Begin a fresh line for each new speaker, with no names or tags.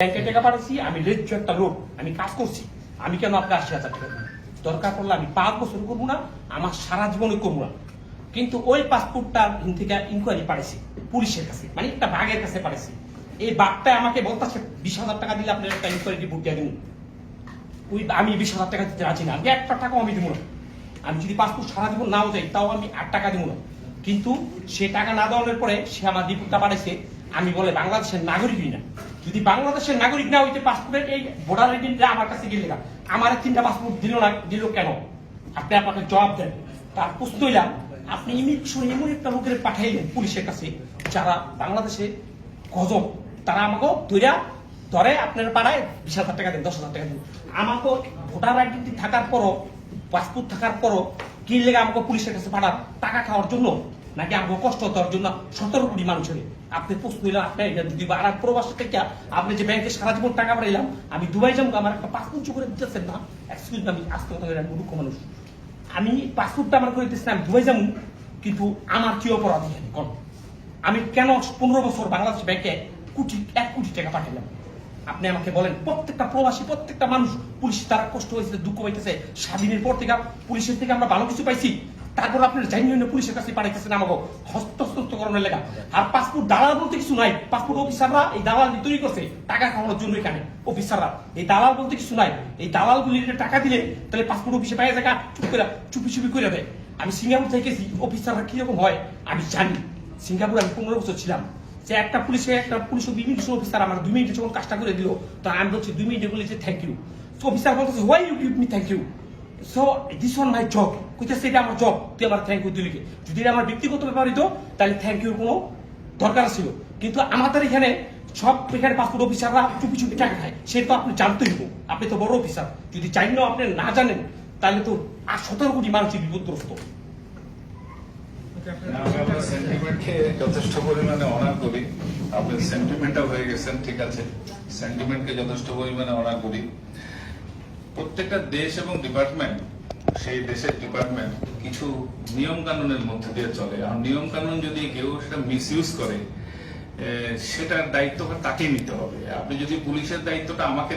ব্যাংকে টাকা পাঠাচ্ছি, আমি একটা লোক, আমি কাজ করছি। আমি কেন আশি হাজার টাকা দেবো? দরকার পড়লে আমি পাঁচ বছর করব না, আমার সারা জীবনে করব না। কিন্তু ওই পাসপোর্টটা থেকে ইনকোয়ারি পুলিশের কাছে মানে একটা বাঘের কাছে এই বাঘটা আমাকে বলতেছে, বিশ হাজার টাকা দিলে আপনার একটা ইনকোয়ারি রিপোর্ট দিয়ে দিন ওই আমি বিশ হাজার টাকা দিতে রাজি না, আমি একটা টাকাও আমি না। আমি যদি পাসপোর্ট সারা জীবন নাও যাই, তাও আমি আট টাকা দিব না। কিন্তু সে টাকা না দেওয়ানোর পরে সে আমার রিপোর্টটা পাঠাইছে, আমি বলে বাংলাদেশের নাগরিকই না। যদি বাংলাদেশের নাগরিক না হইতে পাসপোর্টের এই ভোটার আইডিটা আমার কাছে গেলে না আমার তিনটা পাসপোর্ট দিল না, দিল কেন? আপনি আপনাকে জবাব দেন। তার প্রশ্ন হইলাম, আপনি ইমিগ্রেশন এমন একটা লোকের পাঠাইলেন পুলিশের কাছে, যারা বাংলাদেশে গজব, তারা আমাকে ধৈরা ধরে আপনার পাড়ায় বিশ হাজার টাকা দেন, দশ হাজার টাকা দেন। আমাকে ভোটার আইডেন্টি থাকার পরও পাসপোর্ট থাকার পরও কি লেগে আমাকে পুলিশের কাছে পাঠান, টাকা খাওয়ার জন্য। নাকি আমাকে কষ্ট দেওয়ার জন্য সতেরো কোটি মানুষের আপনি প্রশ্ন হইলাম আপনি এটা দিব আর প্রবাস থেকে আপনি যে ব্যাংকে সারা জীবন টাকা পাঠাইলাম, আমি দুবাই যাব, আমার একটা পাসপোর্ট করে দিতেছেন না? এক্সকিউজ আমি আজকে কথা বলে মূর্খ মানুষ। আমি পাসপোর্টটা আমার করে দিতেছি, আমি দুবাই যাব, কিন্তু আমার কি অপরাধ কোন? আমি কেন পনেরো বছর বাংলাদেশ ব্যাংকে কোটি, এক কোটি টাকা পাঠালাম আপনি আমাকে বলেন, প্রত্যেকটা প্রবাসী, প্রত্যেকটা মানুষ পুলিশ তারা কষ্ট হয়েছে দুঃখ পাইতেছে। স্বাধীনের পর থেকে পুলিশের থেকে আমরা ভালো কিছু পাইছি। তারপর আপনার জাইনিয়ন পুলিশের কাছে পাঠাইতেছেন আমাকে। হস্তস্থকরণের লেখা আর পাসপোর্ট দালাল বলতে কিছু নাই। পাসপোর্ট অফিসাররা এই দালাল তৈরি করছে। টাকা খাওয়ানোর জন্য এখানে অফিসাররা এই দালাল বলতে কিছু নাই। এই দালালগুলির টাকা দিলে তাহলে পাসপোর্ট অফিসে পাই জায়গা চুপ করে চুপি চুপি করে দেয়। আমি সিঙ্গাপুর থেকে অফিসাররা কীরকম হয়, আমি জানি। সিঙ্গাপুর আমি পনেরো বছর ছিলাম। যে একটা পুলিশে, একটা পুলিশ ইমিগ্রেশন অফিসার আমার দুই মিনিটে যখন কাজটা করে দিল। তো আমি বলছি, দুই মিনিটে বলেছি থ্যাংক ইউ অফিসার বলতেছে why you give me thank you so this one my job কইতেছে এটা আমার জব তুই আমার থ্যাংক ইউ দিলি যদি আমার ব্যক্তিগত ব্যাপার হইতো, তাহলে থ্যাংক ইউ কোনো দরকার ছিল। কিন্তু আমাদের এখানে সব এখানে পাসপোর্ট অফিসাররা চুপি চুপি টাকা খায়। সে তো আপনি জানতেই হইব। আপনি তো বড় অফিসার যদি চাইলেও আপনি না জানেন, তাহলে তো আর সতেরো কোটি মানুষই বিপদগ্রস্ত।
যথেষ্ট পরিমাণে অনার করি। আপনি সেন্টিমেন্টাল হয়ে গেছেন, ঠিক আছে। সেন্টিমেন্টকে যথেষ্ট পরিমাণে অনার করি। প্রত্যেকটা দেশ এবং ডিপার্টমেন্ট সেই দেশের ডিপার্টমেন্ট কিছু নিয়ম কানুনের মধ্যে দিয়ে চলে। আর নিয়ম কানুন যদি কেউ সেটা মিসইউজ করে সেটার দায়িত্বটা তাকে নিতে হবে। আপনি যদি পুলিশের দায়িত্বটা আমাকে